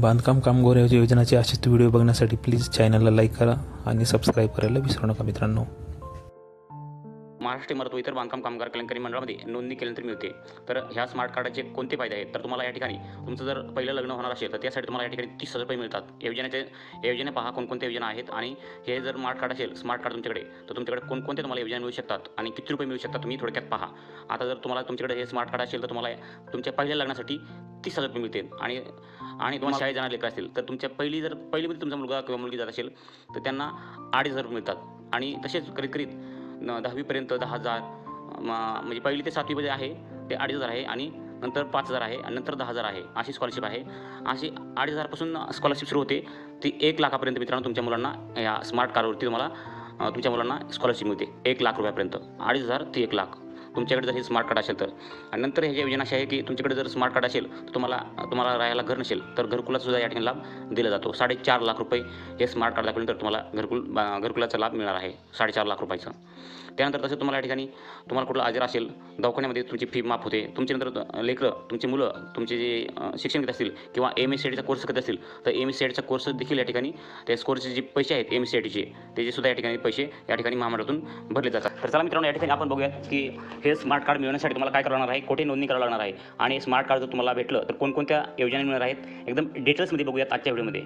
बांधकाम कामगार योजनाचे असेच व्हिडिओ बघण्यासाठी प्लीज चॅनलला लाईक करा आणि सबस्क्राईब करायला विसरू नका मित्रांनो. महाराष्ट्र इमारत व इतर बांधकाम कामगार कल्याणकारी मंडळामध्ये नोंदणी केल्यानंतर मिळते. तर ह्या स्मार्ट कार्डाचे कोणते फायदे आहेत? तर तुम्हाला या ठिकाणी तुमचं जर पहिलं लग्न होणार असेल तर त्यासाठी तुम्हाला या ठिकाणी तीस हजार रुपये मिळतात. योजनेचे योजने पहा कोणकोणत्या योजना आहेत. आणि हे जर स्मार्ट कार्ड असेल स्मार्ट कार्ड तुमच्याकडे तर तुमच्याकडे कोणकोणत्या तुम्हाला योजना मिळू शकतात? आणि किती रुपये मिळू शकतात? तुम्ही थोडक्यात पहा. आता जर तुम्हाला तुमच्याकडे हे स्मार्ट कार्ड असेल तर तुम्हाला तुमच्या पहिल्या लग्नासाठी तीस हजार रुपये मिळतील आणि आणि तुम्हाला शाळेत जाणार लेकर असतील तर तुमच्या पहिली जर पहिलीमध्ये तुमचा मुलगा किंवा मुलगी जात असेल तर त्यांना अडीच हजार रुपये मिळतात. आणि तसेच करीत करीत न दहावीपर्यंत दहा हजार म्हणजे पहिली ते सातवीमध्ये आहे ते अडीच हजार आहे आणि नंतर पाच हजार आहे आणि नंतर दहा हजार आहे अशी स्कॉलरशिप आहे. अशी अडीच हजारपासून स्कॉलरशिप सुरू होते. ती एक लाखापर्यंत मित्रांनो तुमच्या मुलांना या स्मार्ट कार्डवरती तुम्हाला तुमच्या मुलांना स्कॉलरशिप मिळते. एक लाख रुपयापर्यंत. अडीच हजार ते एक लाख. तुमच्याकडे जर हे स्मार्ट कार्ड असेल तर. आणि नंतर ह्याची योजना अशी आहे की तुमच्याकडे जर स्मार्ट कार्ड असेल तर तुम्हाला तुम्हाला राहायला घर नसेल तर घरकुलाचा सुद्धा या ठिकाणी लाभ दिला जातो. साडेचार लाख रुपये हे स्मार्ट कार्ड दाखवल्यानंतर तुम्हाला घरकुल घरकुलाचा लाभ मिळणार आहे. साडेचार लाख रुपयाचा. त्यानंतर तसं तुम्हाला या ठिकाणी तुम्हाला कुठला आजार असेल दवाखान्यामध्ये तुमची फी माफ होते. तुमच्यानंतर लेकरं तुमची मुलं तुमचे जे शिक्षण घेत असतील किंवा एम एस सी आयचा कोर्स करत असतील तर एम एस सी आयचा कोर्स देखील या ठिकाणी त्या कोर्सचे जे पैसे आहेत एम एस सी आय टीचे त्याचे सुद्धा या ठिकाणी पैसे या ठिकाणी महामंडळातून भरले जातात. तर चला मित्रांनो या ठिकाणी आपण बघूयात की हे स्मार्ट कार्ड मिळवण्यासाठी तुम्हाला काय करावं लागणार आहे? कुठे नोंदणी करावं लागणार आहे. आणि स्मार्ट कार्ड जर तुम्हाला भेटलं तर कोणकोणत्या योजना मिळणार आहेत? एकदम डिटेल्समध्ये बघूयात आजच्या व्हिडिओमध्ये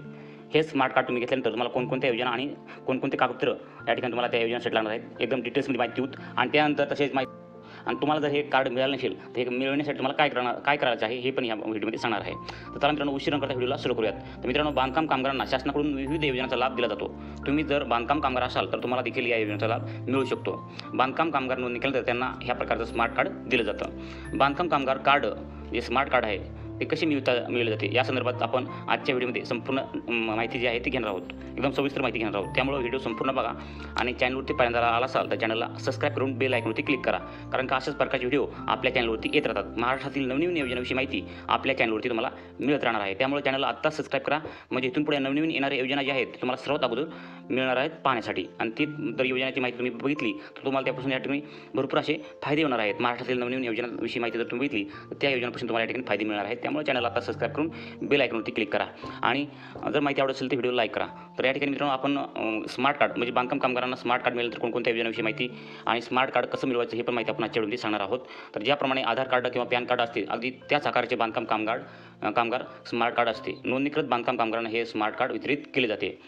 हे स्मार्ट कार्ड तुम्ही घेतल्यानंतर तुम्हाला कोणकोणत्या योजना आणि कोणकोणते कागदपत्र या ठिकाणी तुम्हाला त्या योजनासाठी लागणार आहेत? एकदम डिटेल्समध्ये माहिती देऊत. आणि त्यानंतर तसेच माहिती आणि तुम्हाला जर हे कार्ड मिळालं नसेल तर हे मिळवण्यासाठी तुम्हाला काय करणार काय करायचं आहे हे पण या व्हिडिओमध्ये सांगणार आहे. तर चला मित्रांनो उशीर करता व्हिडिओला सुरू करूयात. तर मित्रांनो बांधकाम कामगारांना शासनाकडून विविध योजनांचा लाभ दिला जातो. तुम्ही जर बांधकाम कामगार असाल तर तुम्हाला देखील या योजनेचा लाभ मिळू शकतो. बांधकाम कामगार नोंदणी केल्यानंतर तर त्यांना ह्या प्रकारचं स्मार्ट कार्ड दिलं जातं. बांधकाम कामगार कार्ड जे स्मार्ट कार्ड आहे ते कसे मिळता मिळले जाते? या संदर्भात आपण आजच्या व्हिडिओमध्ये संपूर्ण माहिती जी आहे ती घेणार आहोत. एकदम सविस्तर माहिती घेणार आहोत. त्यामुळे व्हिडिओ संपूर्ण बघा आणि चॅनलवरती पहिल्यांदा आला असाल तर चॅनलला सबस्क्राईब करून बेल आयकॉनवरती क्लिक करा. कारण का अशाच प्रकारचे व्हिडिओ आपल्या चॅनलवरती येत राहतात. महाराष्ट्रातील नवनवीन योजनाविषयी माहिती आपल्या चॅनलवरती तुम्हाला मिळत राहणार आहे. त्यामुळे चॅनलला आत्ताच सबस्क्राईब करा. म्हणजे इथून पुढे नवनवीन येणाऱ्या योजना ज्या आहेत ते तुम्हाला सर्वात अगोदर मिळणार आहेत पाहण्यासाठी. आणि ती जर योजनाची माहिती तुम्ही बघितली तर तुम्हाला त्यापासून या ठिकाणी भरपूर असे फायदे होणार आहेत. महाराष्ट्रातील नवनवीन योजनांविषयी माहिती जर तुम्ही बघितली तर त्या योजनापासून तुम्हाला या ठिकाणी फायदे मिळणार आहेत. त्यामुळे चॅनलला आता सबस्क्राईब करून बेल आयकॉनवरती क्लिक करा. आणि जर माहिती आवडत असेल तर व्हिडिओ लाईक करा. तर या ठिकाणी मित्रांनो आपण स्मार्ट कार्ड म्हणजे बांधकाम कामगारांना स्मार्ट कार्ड मिळेल तर कोणकोणत्या योजनाविषयी माहिती आणि स्मार्ट कार्ड कसं मिळवायचं हे पण माहिती आपण आजच्या व्हिडिओमध्ये सांगणार आहोत. तर ज्याप्रमाणे आधार कार्ड किंवा पॅन कार्ड असते अगदी त्याच आकाराचे बांधकाम कामगार कामगार स्मार्ट कार्ड असते. नोंदणीकृत बांधकाम कामगारांना हे स्मार्ट कार्ड वितरित केले जाते.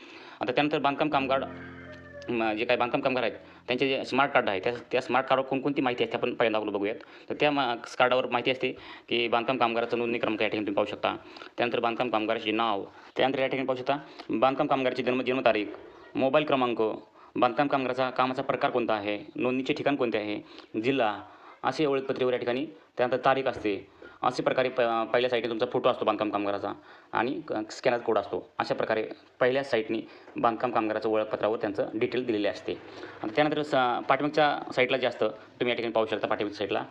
आता त्यानंतर बांधकाम कामगार जे काही बांधकाम कामगार आहेत त्यांचे जे स्मार्ट कार्ड आहे त्या त्या स्मार्ट कार्डवर कोणकोणती माहिती आहे आपण पहिल्यांदा आपलं बघूयात. तर त्या मा कार्डावर माहिती असते की बांधकाम कामगाराचा नोंदणी क्रमांक या ठिकाणी तुम्ही पाहू शकता. त्यानंतर बांधकाम कामगाराचे नाव त्यानंतर या ठिकाणी पाहू शकता बांधकाम कामगाराची जन्म जन्मतारीख मोबाईल क्रमांक बांधकाम कामगाराचा कामाचा प्रकार कोणता आहे नोंदणीचे ठिकाण कोणते आहे जिल्हा असे ओळखपत्रेवर या ठिकाणी त्यानंतर तारीख असते. असे प्रकारे प पहिल्या साईटने तुमचा फोटो असतो बांधकाम कामगाराचा आणि स्कॅनर कोड असतो. अशा प्रकारे पहिल्या साईटनी बांधकाम कामगाराचं ओळखपत्रावर त्यांचं डिटेल दिलेले असते. आणि त्यानंतर स पाठीमागच्या साईटला जे असतं तुम्ही या ठिकाणी पाहू शकता पाठीमागच्या साईटला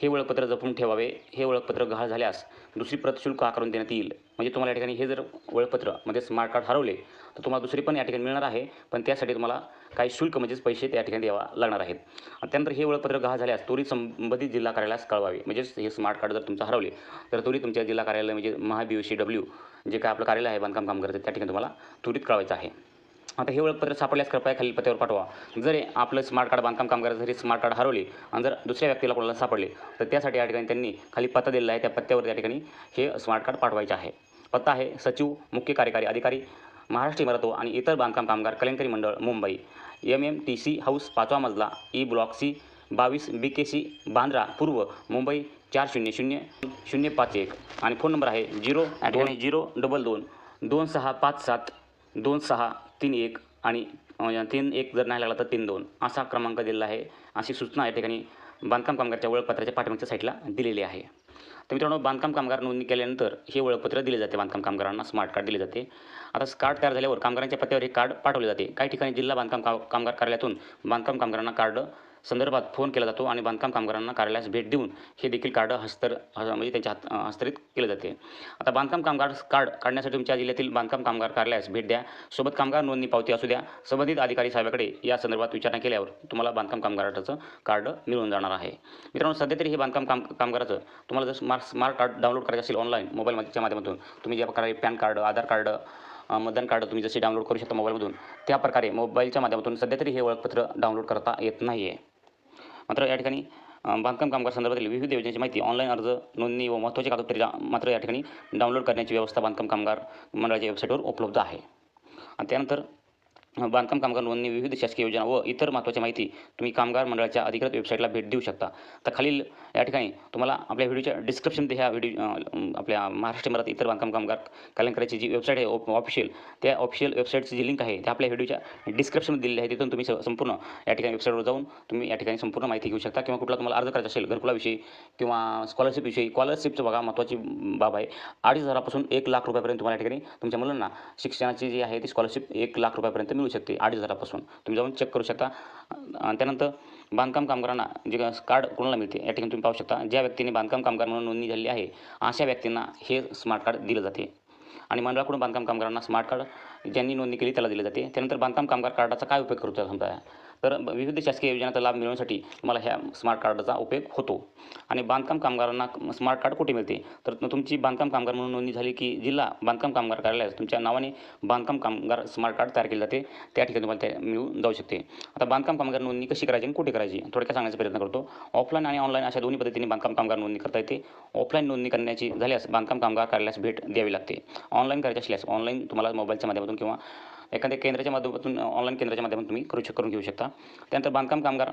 हे ओळखपत्र जपून ठेवावे हे ओळखपत्र गहाळ झाल्यास दुसरी प्रत शुल्क आकारून देण्यात येईल. म्हणजे तुम्हाला या ठिकाणी हे जर ओळखपत्र म्हणजे स्मार्ट कार्ड हरवले तर तुम्हाला दुसरी पण या ठिकाणी मिळणार आहे. पण त्यासाठी तुम्हाला काही शुल्क म्हणजेच पैसे त्या ठिकाणी द्यावा लागणार आहेत. आणि त्यानंतर हे ओळखपत्र गहाळ झाल्यास त्वरित संबंधित जिल्हा कार्यालयास कळवावे. म्हणजेच हे स्मार्ट कार्ड जर तुमचं हरवले तर त्वरित तुमच्या जिल्हा कार्यालय म्हणजे महा बी सी डब्ल्यू जे काय आपलं कार्यालय आहे बांधकाम कामगाराचं त्या ठिकाणी तुम्हाला त्वरित कळवायचं आहे. आता हे ओळखपत्र सापडल्यास कृपया खालील पत्त्यावर पाठवा. जर हे आपलं स्मार्ट कार्ड बांधकाम कामगार जरी स्मार्ट कार्ड हरवले आणि जर दुसऱ्या व्यक्तीला कोणाला सापडले तर त्यासाठी या ठिकाणी त्यांनी खाली पत्ता दिलेला आहे. त्या पत्त्यावर त्या ठिकाणी हे स्मार्ट कार्ड पाठवायचे आहे. पत्ता आहे सचिव मुख्य कार्यकारी अधिकारी महाराष्ट्र इमारतो आणि इतर बांधकाम कामगार कल्याणकारी मंडळ Mumbai. M M T C house पाचवा मजला ई ब्लॉक सी बावीस बी के सी बांद्रा पूर्व मुंबई चार शून्य शून्य शून्य पाच एक. आणि फोन नंबर आहे झिरो झिरो डबल दोन दोन सहा पाच सात दोन सहा तीन एक आणि तीन एक जर नाही लागला तर तीन दोन असा क्रमांक दिलेला आहे. अशी सूचना या ठिकाणी बांधकाम कामगारच्या ओळखपत्राच्या पाठीमागच्या साईटला दिलेली आहे. तर मित्रांनो बांधकाम कामगार नोंदणी केल्यानंतर हे ओळखपत्र दिले जाते. बांधकाम कामगारांना स्मार्ट कार्ड दिले जाते. आता कार्ड तयार झाल्यावर कामगारांच्या पत्त्यावर हे कार्ड पाठवले जाते. काही ठिकाणी जिल्हा बांधकाम का कामगार कार्यालयातून बांधकाम कामगारांना कार्ड संदर्भात फोन केला जातो आणि बांधकाम कामगारांना कार्यालयास भेट देऊन हे देखील कार्ड हस्तर ह- म्हणजे त्यांच्या हात अ, हस्तांतरित केले जाते. आता बांधकाम कामगार कार्ड काढण्यासाठी तुमच्या जिल्ह्यातील बांधकाम कामगार कार्यालयास भेट द्या. सोबत कामगार नोंदणी पावती असू द्या. संबंधित अधिकारी साहेबाकडे या संदर्भात विचारणा केल्यावर तुम्हाला बांधकाम कामगाराचं कार्ड मिळून जाणार आहे. मित्रांनो सध्या तरी हे बांधकाम काम कामगाराचं तुम्हाला जर स्मार्ट स्मार्ट कार्ड डाउनलोड करायचं असेल ऑनलाईन मोबाईलच्या माध्यमातून तुम्ही ज्या प्रकारे पॅन कार्ड आधार कार्ड मतदान कार्ड तुम्ही जसे डाउनलोड करू शकता मोबाईलमधून त्या प्रकारे मोबाईलच्या माध्यमातून सध्या तरी हे ओळखपत्र डाउनलोड करता येत नाही आहे मात्र या ठिकाणी बांधकाम कामगार संदर्भातील विविध योजनेची माहिती ऑनलाईन अर्ज नोंदणी व महत्त्वाची कागदपत्रे मात्र या ठिकाणी डाउनलोड करण्याची व्यवस्था बांधकाम कामगार मंडळाच्या वेबसाईटवर उपलब्ध आहे. आणि त्यानंतर बांधकाम कामगार नोंदणी विविध शासकीय योजना व इतर महत्त्वाची माहिती तुम्ही कामगार मंडळाच्या अधिकृत वेबसाईटला भेट देऊ शकता. तर खालील या ठिकाणी तुम्हाला आपल्या व्हिडिओच्या डिस्क्रिप्शनमध्ये ह्या व्हिडिओ आपल्या महाराष्ट्र मराठी इतर बांधकाम कामगार कल्याण करायची जी वेबसाईट आहे ऑफिशियल त्या ऑफिशियल वेबसाईटची जी लिंक आहे त्या आपल्या व्हिडिओच्या डिस्क्रिप्शन दिलेली आहे. तिथून तुम्ही संपूर्ण या ठिकाणी वेबसाईटवर जाऊन तुम्ही या ठिकाणी संपूर्ण माहिती घेऊ शकता. किंवा कुठला तुम्हाला अर्ज करायचा असेल घरकुलाविषयी किंवा स्कॉलरशिपविषयी स्कॉलरशिपचं बघा महत्त्वाची बाब आहे. अडीच हजारापासून एक लाख रुपयापर्यंत तुम्हाला या ठिकाणी तुमच्या मुलांना शिक्षणाची जी आहे ती स्कॉलरशिप एक लाख रुपयापर्यंत मिळू शकते आठ हजारापासून तुम्ही जाऊन चेक करू शकता. आणि त्यानंतर बांधकाम कामगारांना जे कार्ड कोणाला मिळते या ठिकाणी तुम्ही पाहू शकता. ज्या व्यक्तीने बांधकाम कामगार म्हणून नोंदणी झालेली आहे अशा व्यक्तींना हे स्मार्ट कार्ड दिलं जाते. आणि मंडळाकडून बांधकाम कामगारांना स्मार्ट कार्ड ज्यांनी नोंदणी केली त्याला दिले जाते. त्यानंतर बांधकाम कामगार कार्डाचा काय उपयोग करतो समजा? तर विविध शासकीय योजनांचा लाभ मिळवण्यासाठी तुम्हाला ह्या स्मार्ट कार्डाचा उपयोग होतो. आणि बांधकाम कामगारांना स्मार्ट कार्ड कुठे मिळते? तर तुमची बांधकाम कामगार म्हणून नोंदणी झाली की जिल्हा बांधकाम कामगार कार्यालयास तुमच्या नावाने बांधकाम कामगार स्मार्ट कार्ड तयार केले जाते. त्या ठिकाणी तुम्हाला ते मिळून जाऊ शकते. आता बांधकाम कामगार नोंदणी कशी करायची आणि कुठे करायची? थोडक्यात सांगण्याचा प्रयत्न करतो. ऑफलाईन आणि ऑनलाईन अशा दोन्ही पद्धतीने बांधकाम कामगार नोंदणी करता येते. ऑफलाईन नोंदणी करण्याची झाल्यास बांधकाम कामगार कार्यालयास भेट द्यावी लागते. ऑनलाईन करायची असल्यास ऑनलाईन तुम्हाला मोबाईलच्या माध्यमातून किंवा एखाद्या केंद्राच्या माध्यमातून ऑनलाईन केंद्राच्या माध्यमातून तुम्ही करू शक करून घेऊ शकता. त्यानंतर बांधकाम कामगार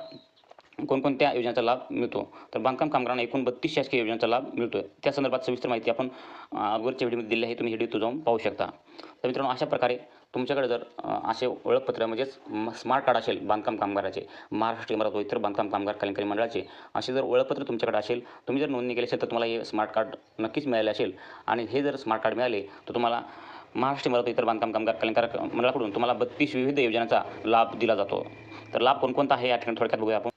कोणकोणत्या योजनांचा लाभ मिळतो? तर बांधकाम कामगारांना एकूण बत्तीस शासकीय योजनांचा लाभ मिळतो त्या संदर्भात सविस्तर माहिती आपण अगोदरच्या व्हिडिओमध्ये दिली आहे. तुम्ही व्हिडिओ जाऊन पाहू शकता. तर मित्रांनो अशा प्रकारे तुमच्याकडे जर असे ओळखपत्र म्हणजेच स्मार्ट कार्ड असेल बांधकाम कामगाराचे महाराष्ट्र इमारत व इतर बांधकाम कामगार कल्याणकारी मंडळाचे असे जर ओळखपत्र तुमच्याकडे असेल तुम्ही जर नोंदणी केली असेल तर तुम्हाला हे स्मार्ट कार्ड नक्कीच मिळाले असेल. आणि हे जर स्मार्ट कार्ड मिळाले तर तुम्हाला महाराष्ट्र इमारत इतर बांधकाम कामगार कल्याणकार मंडळाकडून तुम्हाला बत्तीस विविध योजनांचा लाभ दिला जातो. तर लाभ कोणकोणता आहे या ठिकाणी थोडक्यात बघूया आपण.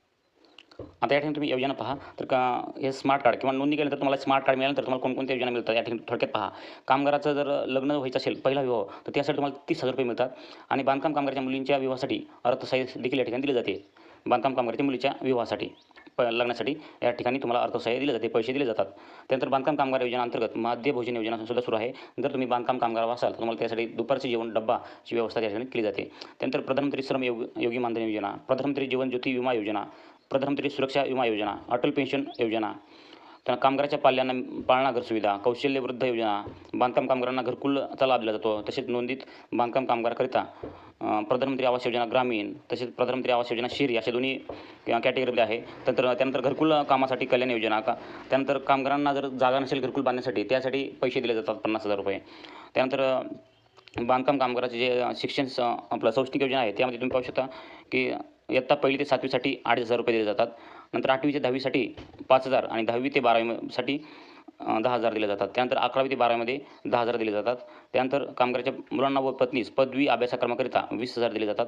आता या ठिकाणी तुम्ही योजना पहा. तर का हे स्मार्ट कार्ड किंवा नोंदणी केल्यानंतर तुम्हाला स्मार्ट कार्ड मिळाल्यानंतर तुम्हाला कोणकोणत्या योजना मिळतात या ठिकाणी थोडक्यात पहा. कामगाराचं जर लग्न व्हायचं असेल पहिला विवाह तर त्यासाठी तुम्हाला तीस हजार रुपये मिळतात. आणि बांधकाम कामगाराच्या मुलींच्या विवाहासाठी अर्थसहाय्य देखील या ठिकाणी दिले जाते. बांधकाम कामगाराच्या मुलीच्या विवाहासाठी. प लग्नासाठी या ठिकाणी तुम्हाला अर्थसहाय्य दिले जाते पैसे दिले जातात. त्यानंतर बांधकाम कामगार योजना अंतर्गत भोजन योजना सुद्धा सुरू आहे. जर तुम्ही बांधकाम कामगार असाल तर तुम्हाला त्यासाठी दुपारचे जेवण डब्बाची व्यवस्था त्या ठिकाणी केली जाते. त्यानंतर प्रधानमंत्री श्रम योग योगी मानधन योजना प्रधानमंत्री जीवन ज्योती विमा योजना प्रधानमंत्री सुरक्षा विमा योजना अटल पेन्शन योजना त्यांना कामगाराच्या पाल्यांना पाळणाघर सुविधा कौशल्य वृद्ध योजना बांधकाम कामगारांना घरकुलचा लाभ दिला जातो तसेच नोंदित बांधकाम कामगारकरिता प्रधानमंत्री आवास योजना ग्रामीण तसेच प्रधानमंत्री आवास योजना शहरी अशा दोन्ही कॅटेगरीमध्ये आहे. त्यानंतर त्यानंतर घरकुल कामासाठी कल्याण योजना का त्यानंतर कामगारांना जर जागा नसेल घरकुल बांधण्यासाठी त्यासाठी पैसे दिले जातात पन्नास हजार रुपये. त्यानंतर बांधकाम कामगाराचे जे शिक्षण स- आपलं शैक्षणिक योजना आहे त्यामध्ये तुम्ही पाहू शकता की इयत्ता पहिली ते सातवीसाठी अडीच हजार रुपये दिले जातात. नंतर आठवी ते दहावीसाठी पाच हजार आणि दहावी ते बारावीसाठी दहा हजार दिले जातात. त्यानंतर अकरावी ते बारावीमध्ये दहा हजार दिले जातात. त्यानंतर कामगाराच्या मुलांना व पत्नीस पदवी अभ्यासक्रमाकरिता वीस हजार दिले जातात.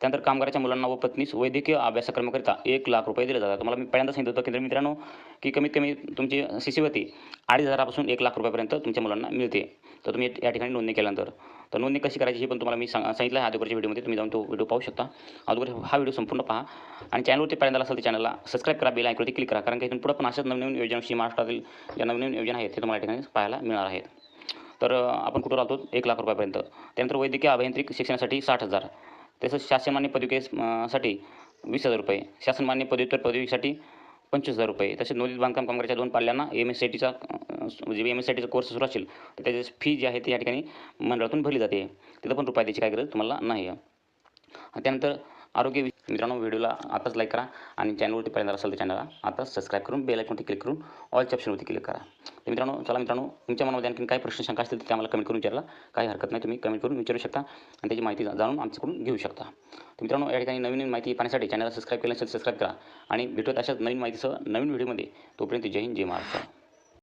त्यानंतर कामगाराच्या मुलांना व पत्नीस वैद्यकीय अभ्यासक्रमाकरिता एक लाख रुपये दिले जातात. तुम्हाला मी पहिल्यांदा सांगितलं होतं केंद्र मित्रांनो की कमीत कमी तुमची शिष्यवृत्ती अडीच हजारापासून एक लाख रुपयापर्यंत तुमच्या मुलांना मिळते. तर तुम्ही या ठिकाणी नोंदणी केल्यानंतर तर नोंदणी कशी करायची हे पण तुम्हाला मी सांग सांगितलं आहे अगोदरच्या व्हिडिओमध्ये तुम्ही जाऊन तो व्हिडिओ पाहू शकता. अगोदर हा व्हिडिओ संपूर्ण पहा. आणि चॅनलवरती पहिल्यांदा असेल तर चॅनलला सबस्क्राईब करा बेल ऐकवरती क्लिक करा. कारण की इथून पुढं पण अशाच नवीन योजनाशी महाराष्ट्रातील ज्या नवीन योजना आहेत ते तुम्हाला या ठिकाणी पाहायला मिळणार आहेत. तर आपण कुठं राहतो? एक लाख रुपयापर्यंत. त्यानंतर वैद्यकीय अभियांत्रिक शिक्षणासाठी साठ हजार. तसंच शासनमान्य पदविकेसाठी वीस हजार रुपये. शासनमान्य पदव्युत्तर पदवीसाठी पंचवीस हजार रुपये. तसेच नोंदित बांधकाम कामगाराच्या दोन पाल्यांना एम एस सी टीचा म्हणजे एम एस कोर्स सुरू असेल तर त्याची फी जी आहे ती या ठिकाणी मंडळातून भरली जाते. तिथं पण रुपये द्यायची काय गरज तुम्हाला नाही आहे. त्यानंतर आरोग्य मित्रांनो व्हिडिओला आताच लाईक करा आणि चॅनलवरती पहिल्यांदा असेल तर चॅनलला आता सबस्क्राईब करून बेल आयकॉनवरती क्लिक करून ऑलच्या ऑप्शनवरती क्लिक करा. तर मित्रांनो चला मित्रांनो तुमच्या मनामध्ये आणखी काही प्रश्न शंका असतील तर ते आम्हाला कमेंट करून विचारला. काही हरकत नाही तुम्ही कमेंट करून विचारू शकता आणि त्याची माहिती जा- जाणून आमच्याकडून घेऊ शकता. तर मित्रांनो या ठिकाणी नवीन नवीन माहिती पाहण्यासाठी चॅनलला सबस्क्राईब केलं असेल सबस्क्राईब करा आणि भेटूयात अशाच नवीन माहितीसह नवीन व्हिडिओमध्ये. तोपर्यंत जय हिंद जय महाराष्ट्र.